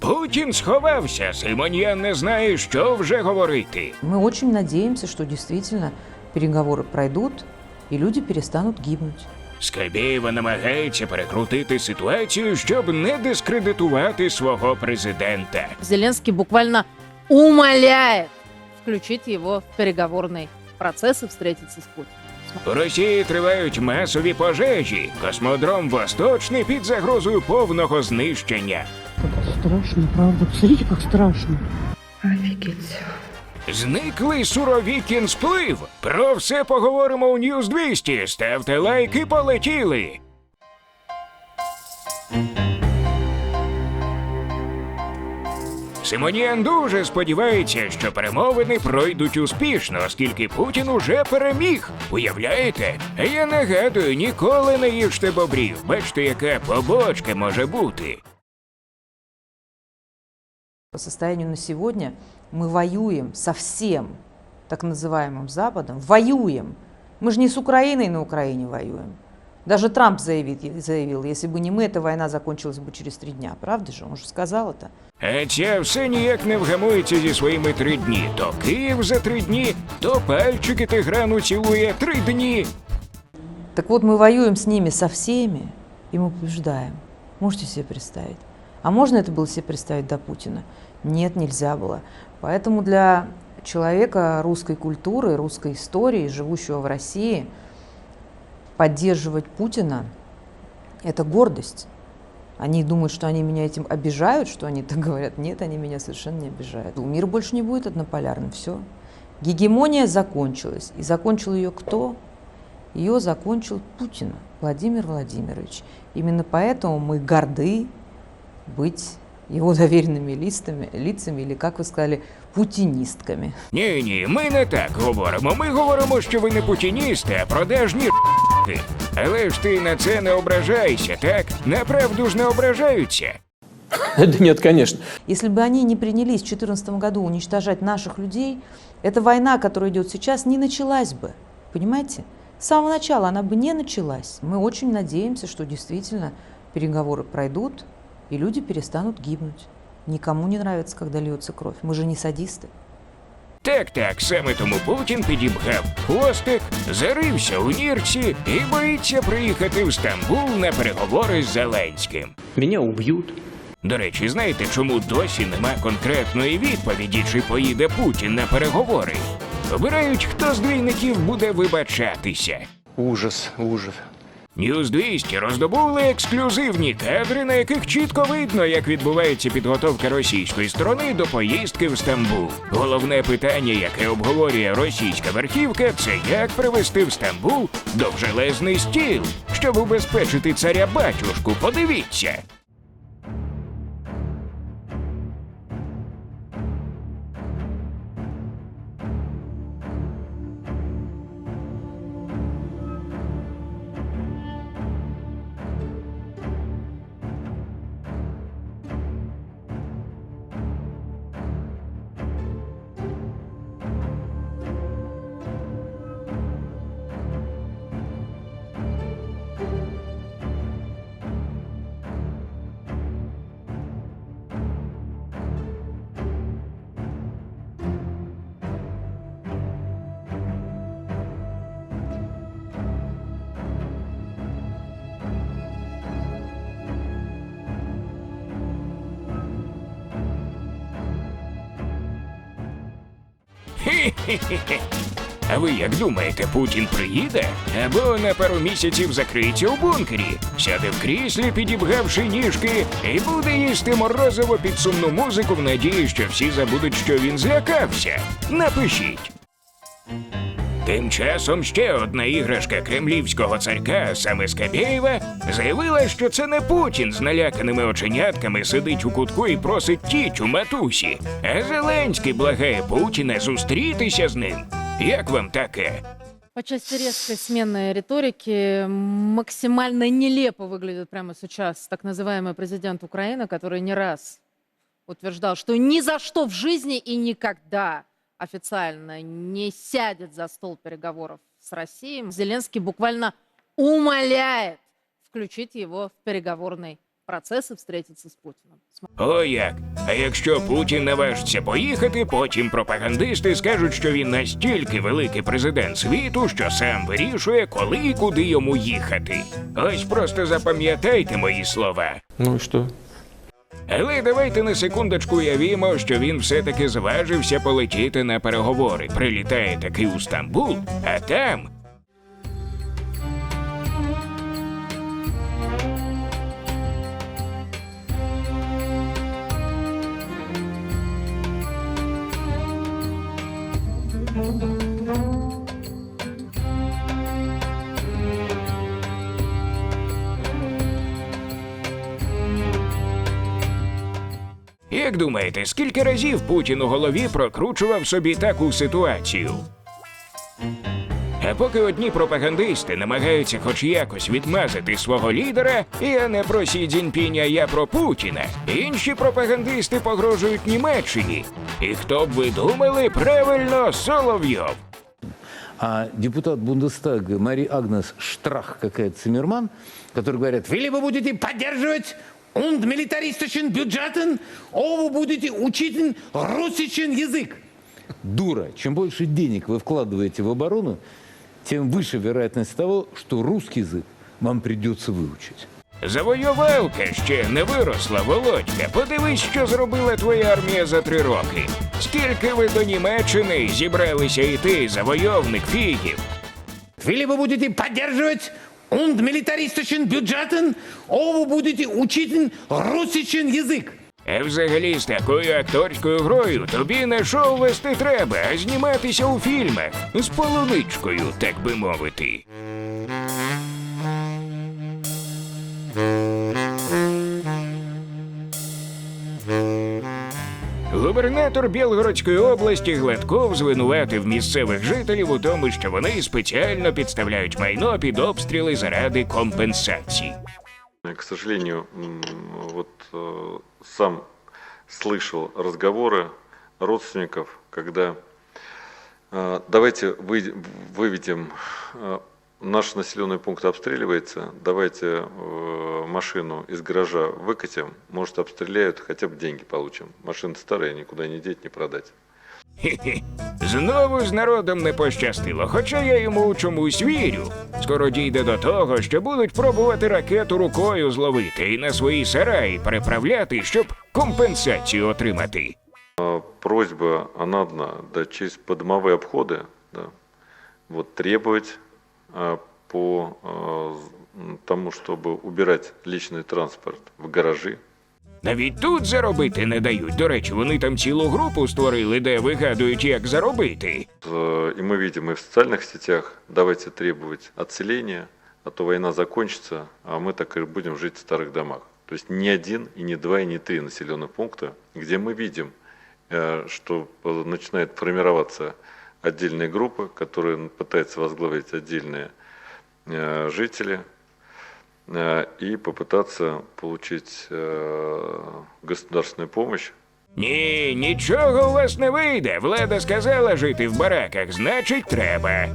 Путін сховався. Симоньян не знає, що вже говорити. Мы очень надеемся, что действительно переговоры пройдут, и люди перестанут гибнуть. Скабєєва намагається перекрутити ситуацію, щоб не дискредитувати свого президента. Зеленский буквально умоляет включить его в переговорный процесс и встретиться с Путиным. У Росії тривають масові пожежі. Космодром Восточний під загрозою повного знищення. Это страшно, правда. Посмотрите, як страшно. Зниклий суровікін сплив. Про все поговоримо у Ньюз 200. Ставте лайк і полетіли. Симоніан дуже сподівається, що перемовини пройдуть успішно, оскільки Путін уже переміг. Уявляєте? А я нагадую, ніколи не їжте бобрів. Бачите, яка побочка може бути. По состоянию на сегодня мы воюем со всем так называемым Западом. Воюем. Мы же не с Украиной на Украине воюем. Даже Трамп заявит, заявил, если бы не мы, эта война закончилась бы через три дня. Правда же? Он же сказал это. А ця все ніяк не вгамується зі своїми три дні. То Київ за три дні, то пальчики Тиграну цілує три дні. Так вот, мы воюем с ними со всеми, и мы побеждаем. Можете себе представить? А можно это было себе представить до Путина? Нет, нельзя было. Поэтому для человека русской культуры, русской истории, живущего в России, поддерживать Путина – это гордость. Они думают, что они меня этим обижают, что они так говорят. Нет, они меня совершенно не обижают. Мир больше не будет однополярным, все. Гегемония закончилась. И закончил ее кто? Ее закончил Путин Владимир Владимирович. Именно поэтому мы горды быть его доверенными листами, лицами, или, как вы сказали, путинистками. Ні, ні, ми не так говоримо. Ми говоримо, що ви не путіністи, а продажні р**ки. Але ж ти на це не ображайся, так? Направду ж не ображаються. Да нет, конечно. Если бы они не принялись в 2014 году уничтожать наших людей, эта война, которая идет сейчас, не началась бы. Понимаете? С самого начала она бы не началась. Мы очень надеемся, что действительно переговоры пройдут, и люди перестанут гибнуть. Никому не нравится, когда льется кровь. Мы же не садисты. Так, так, саме тому Путін підібгав хвостик, зарився у нірці і боїться приїхати в Стамбул на переговори з Зеленським. Меня убьют. До речі, знаєте, чому досі нема конкретної відповіді, чи поїде Путін на переговори? Обирають, хто з двійників буде вибачатися. Ужас, ужас. Ньюз 200 роздобули ексклюзивні кадри, на яких чітко видно, як відбувається підготовка російської сторони до поїздки в Стамбул. Головне питання, яке обговорює російська верхівка, це як привести в Стамбул довжелезний стіл, щоб убезпечити царя батюшку. Подивіться. А ви як думаєте, Путін приїде? Або на пару місяців закриється у бункері, сяде в кріслі, підібгавши ніжки, і буде їсти морозиво під сумну музику в надії, що всі забудуть, що він злякався. Напишіть. Тим часом ще одна іграшка кремлівського царька, а саме Скабєєва, заявила, що це не Путін з наляканими оченятками сидить у кутку і просить тітю матусі, а Зеленський благає Путіна зустрітися з ним. Як вам таке? По части резкой смены риторики максимально нелепо выглядит прямо сейчас так называемый президент Украины, который не раз утверждал, что ни за что в жизни и никогда официально не сядет за стол переговоров с Россией. Зеленский буквально умоляет включить его в переговорный процесс и встретиться с Путиным. См- О як. А якщо Путін наважиться поїхати, потім пропагандисти скажуть, що він настільки великий президент світу, що сам вирішує, коли і куди йому їхати. Ось просто запам'ятайте мої слова. Ну и что? Але давайте на секундочку уявімо, що він все-таки зважився полетіти на переговори. Прилітає таки у Стамбул, а там. Як думаєте, скільки разів Путін у голові прокручував собі таку ситуацію? А поки одні пропагандисти намагаються хоч якось відмазати свого лідера, я не про Сі Цзіньпіня, я про Путіна. Інші пропагандисти погрожують Німеччині. І хто б ви думали, правильно, Соловйов. А депутат Бундестага Мари Агнес Штрах какая-то который говорят, или вы будете поддерживать und милитаристischen бюджетен, о, вы будете учить русичен язык. Дура, чем больше денег вы вкладываете в оборону, тем выше вероятность того, что русский язык вам придется выучить. Завоювалка ще не виросла, Володька. Подивись, що зробила твоя армія за три роки. Скільки ви до Німеччини зібралися йти, завойовник фігів? Или вы будете поддерживать und militaristischen Budgeten о, будете учити русичен язик. А взагалі з такою акторською грою тобі на шоу вести треба, а зніматися у фільмах з полуничкою, так би мовити. Губернатор Білгородської області Гладков звинуватив місцевих жителів у тому, що вони спеціально підставляють майно під обстріли заради компенсації. К сожалению, м, вот э, сам слышал разговоры родственников, когда э, давайте вы, выведем, э, наш населенный пункт обстреливается, давайте э, машину из гаража выкатим, может обстреляют, хотя бы деньги получим. Машина старая, никуда не деть, не продать. Хе-хе. Знову з народом не пощастило, хоча я йому у чомусь вірю. Скоро дійде до того, що будуть пробувати ракету рукою зловити і на свої сараї переправляти, щоб компенсацію отримати. Просьба, она одна, да, через подомовые обходы, да, вот требовать а, по а, з- м, тому, чтобы убирать личный транспорт в гаражи, Навіть тут заробити не дають. До речі, вони там цілу групу створили, де вигадують, як заробити. Э, И мы видим и в социальных сетях, давайте требовать отселения, а то война закончится, а мы так и будем жить в старых домах. То есть ни один, и не два, и не три населенных пункта, где мы видим, э, что э, начинает формироваться отдельные группы, которые пытаются возглавить отдельные э, жители, э, и попытаться получить э, государственную помощь Ні, нічого у вас не вийде. Влада сказала жити в бараках, значить треба.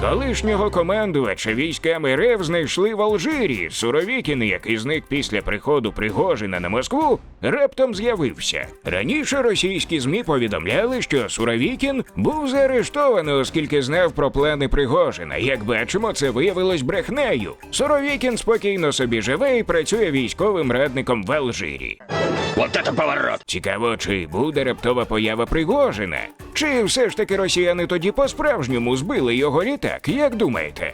Колишнього командувача військами РФ знайшли в Алжирі. Суровікін, який зник після приходу Пригожина на Москву, раптом з'явився. Раніше російські ЗМІ повідомляли, що Суровікін був заарештований, оскільки знав про плани Пригожина. Як бачимо, це виявилось брехнею. Суровікін спокійно собі живе і працює військовим радником в Алжирі. Цікаво, чи буде раптова поява Пригожина? Чи все ж таки росіяни тоді по-справжньому збили його літак, як думаєте?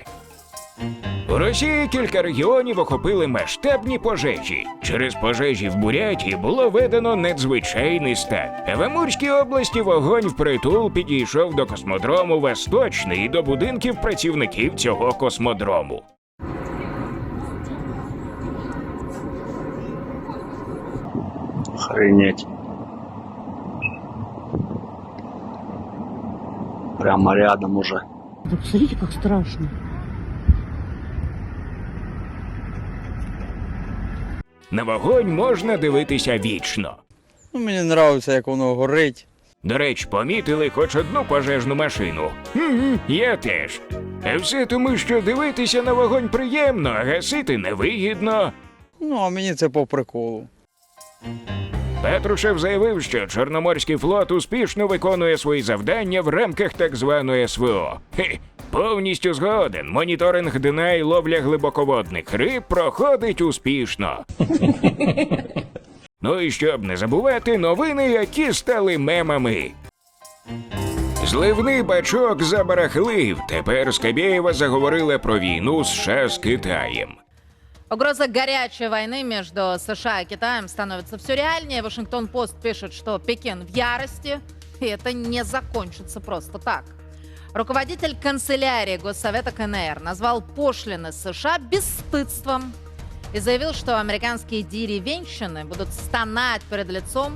У Росії кілька регіонів охопили масштабні пожежі. Через пожежі в Бурятії було введено надзвичайний стан. В Амурській області вогонь впритул підійшов до космодрому Восточний і до будинків працівників цього космодрому. Охренеть. Прямо рядом уже. Да посмотрите, как страшно. На вогонь можна дивитися вічно. Ну, мені подобається, як воно горить. До речі, помітили хоч одну пожежну машину. Угу, я теж. А все тому, що дивитися на вогонь приємно, а гасити невигідно. Ну, а мені це по приколу. Петрушев заявив, що Чорноморський флот успішно виконує свої завдання в рамках так званої СВО. Хе, повністю згоден. Моніторинг дна і ловля глибоководних риб проходить успішно. ну і щоб не забувати новини, які стали мемами. Зливний бачок забарахлив. Тепер Скабєєва заговорила про війну США з Китаєм. Угроза горячей войны между США и Китаем становится все реальнее. Вашингтон-Пост пишет, что Пекин в ярости, и это не закончится просто так. Руководитель канцелярии Госсовета КНР назвал пошлины США бесстыдством и заявил, что американские деревенщины будут стонать перед лицом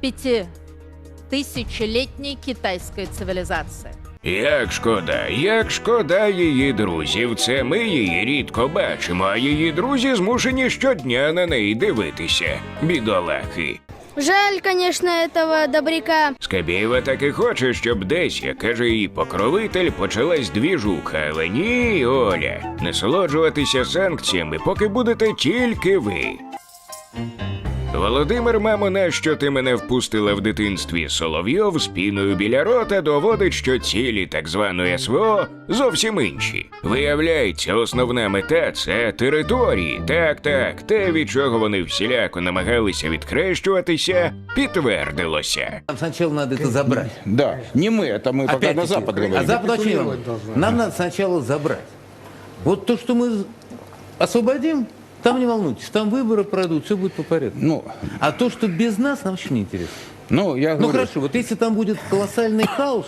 пятитысячелетней китайской цивилизации. Як шкода, як шкода її друзів. Це ми її рідко бачимо, а її друзі змушені щодня на неї дивитися. Бідолахи. Жаль, конечно, этого добряка. Скабєєва так і хоче, щоб десь, як каже її покровитель, почалась двіжуха, але ні, Оля, насолоджуватися санкціями, поки будете тільки ви. Володимир, мамо, на що ти мене впустила в дитинстві? Соловйов з піною біля рота доводить, що цілі так званої СВО зовсім інші. Виявляється, основна мета це території. Так, так, те, від чого вони всіляко намагалися відхрещуватися, підтвердилося. Нам сначала надо это забрать. Да, не мы, это мы пока Опять-таки, на Запад говорим. А Запад очень нам, нам надо сначала забрать. Вот то, что мы освободим, там не волнуйтесь, там выборы пройдут, все будет по порядку. Ну, А то, что без нас, нам вообще не интересно. ну, я Ну говорю, хорошо, вот если там будет колоссальный хаос,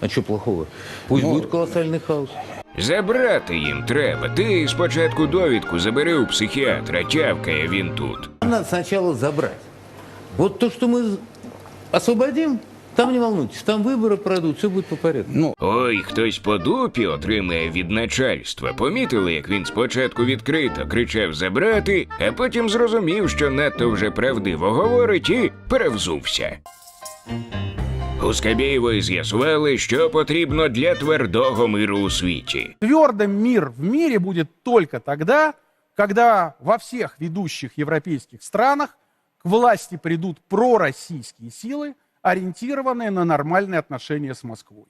а что плохого? Пусть Ну, будет колоссальный хаос. Забрати їм треба. Ти спочатку довідку забери у психіатра, тявкає він тут. Нам надо сначала забрать. Вот то, что мы освободим, там не волнуйтесь, там выборы пройдут, все будет по порядку. ну, Ой, хтось по дупі отримає від начальства. Помітили, як він спочатку відкрито кричав забрати, а потім зрозумів, що надто вже правдиво говорить і перевзувся. У Скабєєвої з'ясували, що потрібно для твердого миру у світі. Твердым мир в мире будет только тогда, когда во всех ведущих европейских странах к власти придут пророссийские силы, ориентированные на нормальные отношения с Москвой.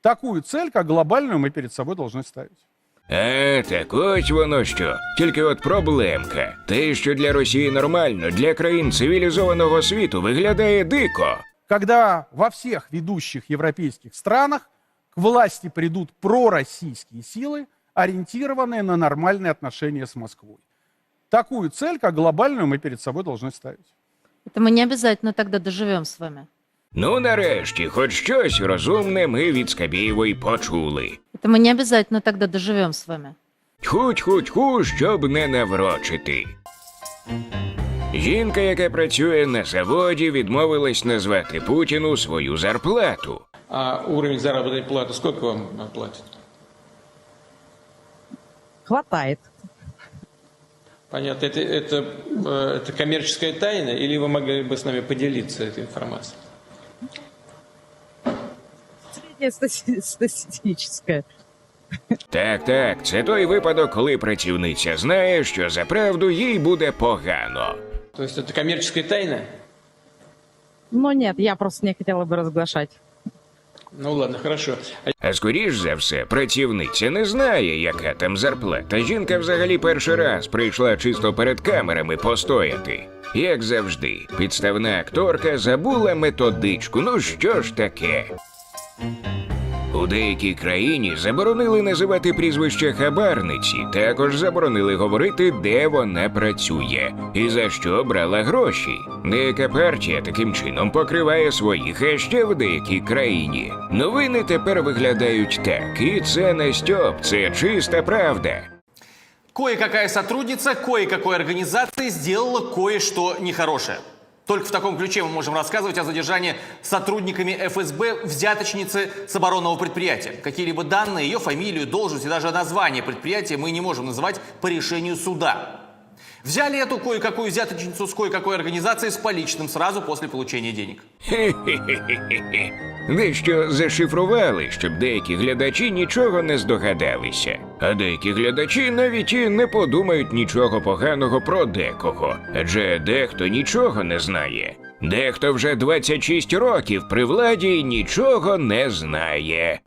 Такую цель, как глобальную, мы перед собой должны ставить. А, так ось воно що. Тільки от проблемка. Те, що для Росії нормально, для країн цивілізованого світу виглядає дико. Когда во всех ведущих европейских странах к власти придут пророссийские силы, ориентированные на нормальные отношения с Москвой. Такую цель, как глобальную, мы перед собой должны ставить. Это мы не обязательно тогда доживем с вами. Ну, нарешті, хоч щось розумне ми від Скабєєвої почули. Это мы не обязательно тогда доживем с вами. Хуть-хуть-ху, щоб не наврочити. Жінка, яка працює на заводі, відмовилась назвати Путіну свою зарплату. А уровень заработной платы сколько вам платят? Хватает. Понятно, это, это, э, это коммерческая тайна, или вы могли бы с нами поделиться этой информацией? Статистическое. Так, так, це той випадок, коли працівниця знає, що за правду їй буде погано. То есть это коммерческая тайна? Но нет, я просто не хотела бы разглашать. Ну ладно, хорошо. А А скоріш за все, працівниця не знає, яка там зарплата. Жінка взагалі перший раз прийшла чисто перед камерами постояти. Як завжди, підставна акторка забула методичку. Ну що ж таке? У деякій країні заборонили називати прізвище хабарниці, також заборонили говорити, де вона працює і за що брала гроші. Деяка партія таким чином покриває своїх, а ще в деякій країні. Новини тепер виглядають так, і це не стьоп, це чиста правда. Кое-какая сотрудница кое-какой организации сделала кое-что нехорошее. Только в таком ключе мы можем рассказывать о задержании сотрудниками ФСБ взяточницы с оборонного предприятия. Какие-либо данные, ее фамилию, должность и даже название предприятия мы не можем называть по решению суда. Взяли эту кое-какую взяточницу с кое-какой организацией с поличным сразу после получения денег. Дещо зашифрували, щоб деякі глядачі нічого не здогадалися. А деякі глядачі навіть і не подумають нічого поганого про декого, адже дехто нічого не знає. Дехто вже 26 років при владі і нічого не знає.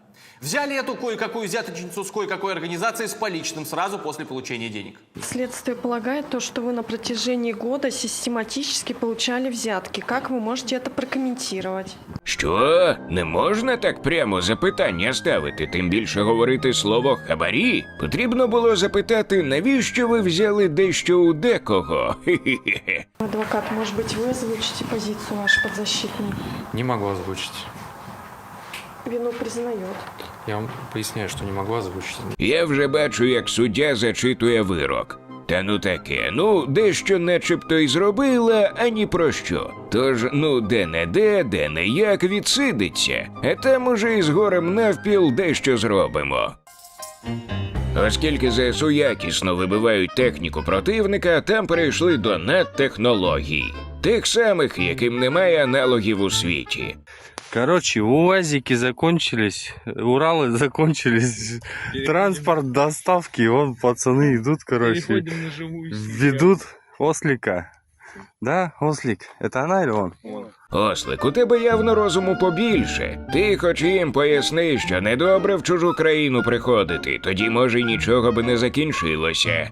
Взяли эту кое-какую взяточницу с кое-какой организацией с поличным сразу после получения денег. Следствие полагает то, что вы на протяжении года систематически получали взятки. Как вы можете это прокомментировать? Що? Не можна так прямо запитання ставити, тим більше говорити слово хабарі? Потрібно було запитати, навіщо ви взяли дещо у декого? Хе-хе-хе. Адвокат, может быть, вы озвучите позицию ваш подзащитный? Не могу озвучить. Вину признает. Я вам поясняю, что не могу озвучить. Я вже бачу, як суддя зачитує вирок. Та ну таке, ну дещо начебто й зробила, а ні про що. Тож, ну де не де, де не як відсидиться, а там уже із горем навпіл дещо зробимо. Оскільки ЗСУ якісно вибивають техніку противника, там перейшли до надтехнологій, тих самих, яким немає аналогів у світі. Короче, УАЗики закончились, Уралы закончились, транспорт доставки, вон пацаны идут, короче, ведут ослика. Да, ослик, это она или он? Ослик, у тебе явно розуму побільше. Ти хоч їм поясни, що недобре в чужу країну приходити, тоді може й нічого би не закінчилося.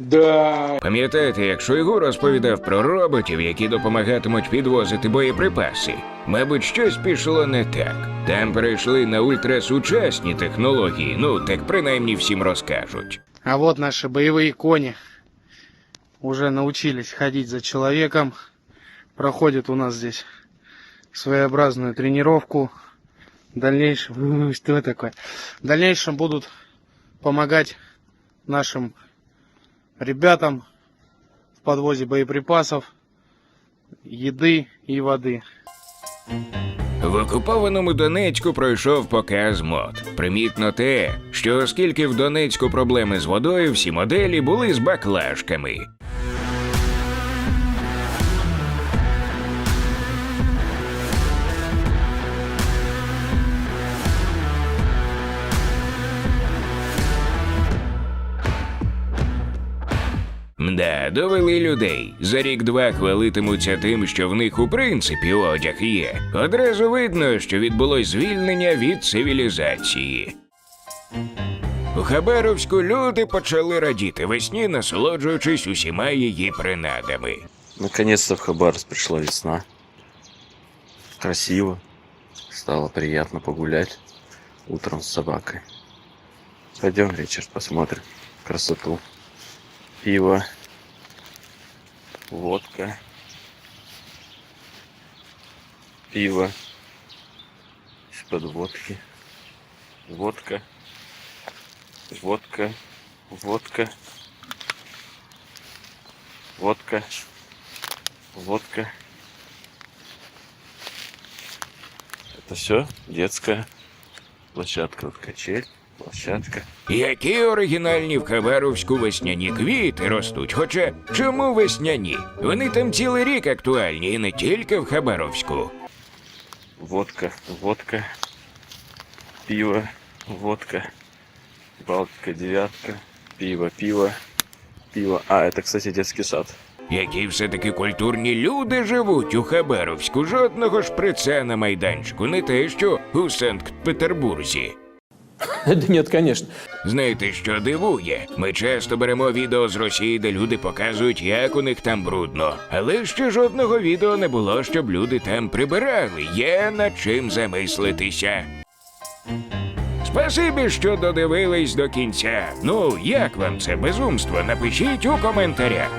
Да. Пам'ятаєте, як Шойгу розповідав про роботів, які допомагатимуть підвозити боєприпаси? Мабуть, щось пішло не так. Там перейшли на ультрасучасні технології, ну так принаймні всім розкажуть. А вот наши боевые кони уже научились ходить за человеком. Проходят у нас здесь своеобразную тренировку. Дальнейшем, что такое? В дальнейшем будут помогать нашим ребятам в подвозе боеприпасов, еды и воды. В окупованому Донецьку пройшов показ мод. Примітно те, що оскільки в Донецьку проблеми з водою, всі моделі були з баклажками. Мда, довели людей. За рік-два хвалитимуться тим, що в них у принципі одяг є. Одразу видно, що відбулось звільнення від цивілізації. У Хабаровську люди почали радіти весні, насолоджуючись усіма її принадами. Наконец-то в Хабаровск пришла весна. Красиво. Стало приятно погулять утром с собакой. Пойдем, Ричард, посмотрим красоту. Пиво. Водка. Пиво. Из-под водки. Водка. Водка. Водка. Водка. Водка. Это все детская площадка. Вот качель, площадка. Які оригінальні в Хабаровську весняні квіти ростуть. Хоча чому весняні? Вони там цілий рік актуальні і не тільки в Хабаровську. Водка, водка. Пиво, водка. Балтика девятка. Пиво, пиво. Пиво. А, это, кстати, детский сад. Які все-таки культурні люди живуть у Хабаровську. Жодного шприца на майданчику, не те, що у Санкт-Петербурзі. Да нет, конечно. Знаєте, що дивує? Ми часто беремо відео з Росії, де люди показують, як у них там брудно. Але ще жодного відео не було, щоб люди там прибирали. Є над чим замислитися. Спасибі, що додивились до кінця. Ну, як вам це безумство? Напишіть у коментарях.